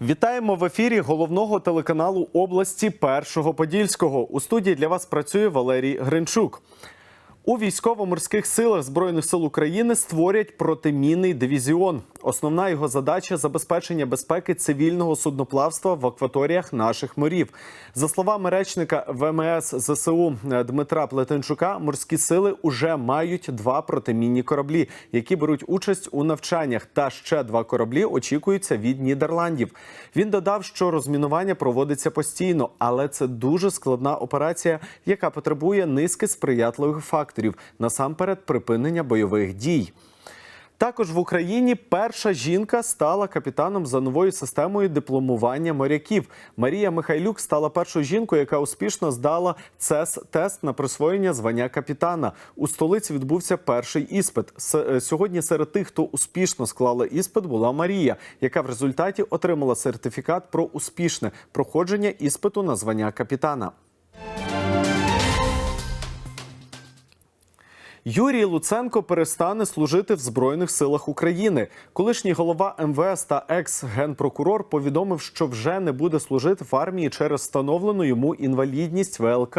Вітаємо в ефірі головного телеканалу області Першого Подільського. У студії для вас працює Валерій Гринчук. У військово-морських силах збройних сил України створять протимінний дивізіон. Основна його задача забезпечення безпеки цивільного судноплавства в акваторіях наших морів. За словами речника ВМС ЗСУ Дмитра Плетенчука, морські сили уже мають два протимінні кораблі, які беруть участь у навчаннях. Та ще два кораблі очікуються від Нідерландів. Він додав, що розмінування проводиться постійно, але це дуже складна операція, яка потребує низки сприятливих факторів насамперед припинення бойових дій. Також в Україні перша жінка стала капітаном за новою системою дипломування моряків. Марія Михайлюк стала першою жінкою, яка успішно здала цес тест на присвоєння звання капітана. У столиці відбувся перший іспит. Сьогодні серед тих, хто успішно склала іспит, була Марія, яка в результаті отримала сертифікат про успішне проходження іспиту на звання капітана. Юрій Луценко перестане служити в Збройних силах України. Колишній голова МВС та екс-генпрокурор повідомив, що вже не буде служити в армії через встановлену йому інвалідність ВЛК.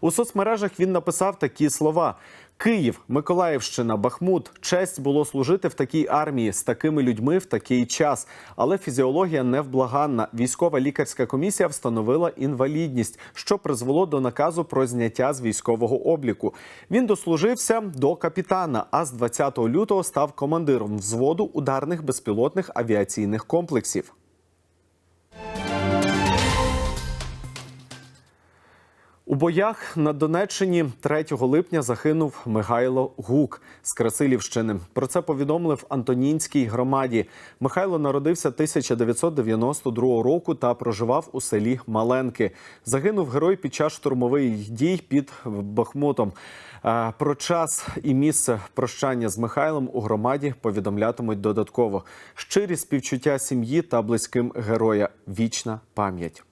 У соцмережах він написав такі слова. Київ, Миколаївщина, Бахмут. Честь було служити в такій армії з такими людьми в такий час. Але фізіологія невблаганна. Військова лікарська комісія встановила інвалідність, що призвело до наказу про зняття з військового обліку. Він дослужився до капітана, а з 20 лютого став командиром взводу ударних безпілотних авіаційних комплексів. Боях на Донеччині 3 липня загинув Михайло Гук з Красилівщини. Про це повідомили в Антонінській громаді. Михайло народився 1992 року та проживав у селі Маленки. Загинув герой під час штурмових дій під Бахмутом. Е, Про час і місце прощання з Михайлом у громаді повідомлятимуть додатково. Щирі співчуття сім'ї та близьким героя. Вічна пам'ять.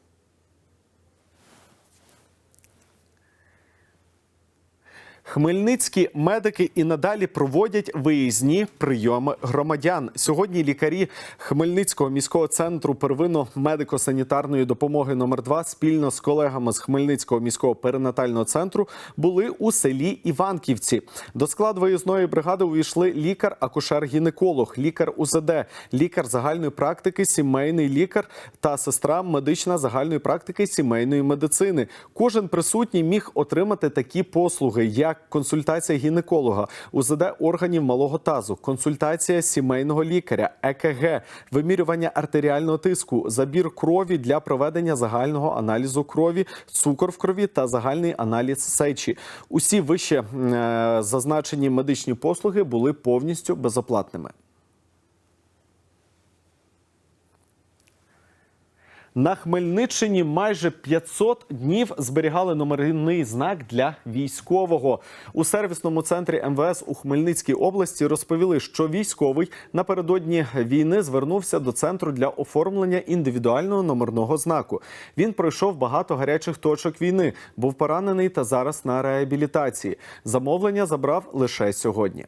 Хмельницькі медики і надалі проводять виїзні прийоми громадян. Сьогодні лікарі Хмельницького міського центру первинно-медико-санітарної допомоги номер 2 спільно з колегами з Хмельницького міського перинатального центру були у селі Іванківці. До складу виїзної бригади увійшли лікар, акушер-гінеколог, лікар УЗД, лікар загальної практики, сімейний лікар та сестра медична загальної практики сімейної медицини. Кожен присутній міг отримати такі послуги, як консультація гінеколога, УЗД органів малого тазу, консультація сімейного лікаря, ЕКГ, вимірювання артеріального тиску, забір крові для проведення загального аналізу крові, цукор в крові та загальний аналіз сечі. Усі вище е, зазначені медичні послуги були повністю безоплатними. На Хмельниччині майже 500 днів зберігали номерний знак для військового. У сервісному центрі МВС у Хмельницькій області розповіли, що військовий напередодні війни звернувся до центру для оформлення індивідуального номерного знаку. Він пройшов багато гарячих точок війни, був поранений та зараз на реабілітації. Замовлення забрав лише сьогодні.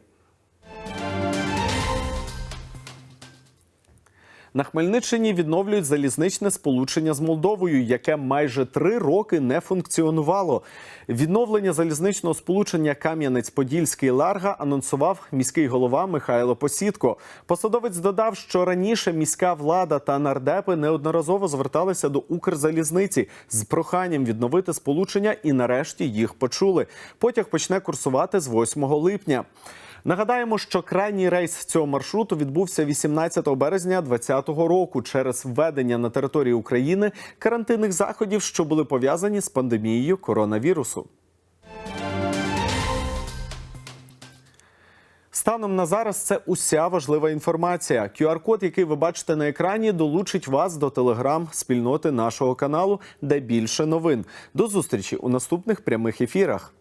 На Хмельниччині відновлюють залізничне сполучення з Молдовою, яке майже три роки не функціонувало. Відновлення залізничного сполучення Кам'янець-Подільський Ларга анонсував міський голова Михайло Посідко. Посадовець додав, що раніше міська влада та нардепи неодноразово зверталися до Укрзалізниці з проханням відновити сполучення, і нарешті їх почули. Потяг почне курсувати з 8 липня. Нагадаємо, що крайній рейс цього маршруту відбувся 18 березня 2020 року через введення на території України карантинних заходів, що були пов'язані з пандемією коронавірусу. Станом на зараз це уся важлива інформація. QR-код, який ви бачите на екрані, долучить вас до телеграм-спільноти нашого каналу, де більше новин. До зустрічі у наступних прямих ефірах.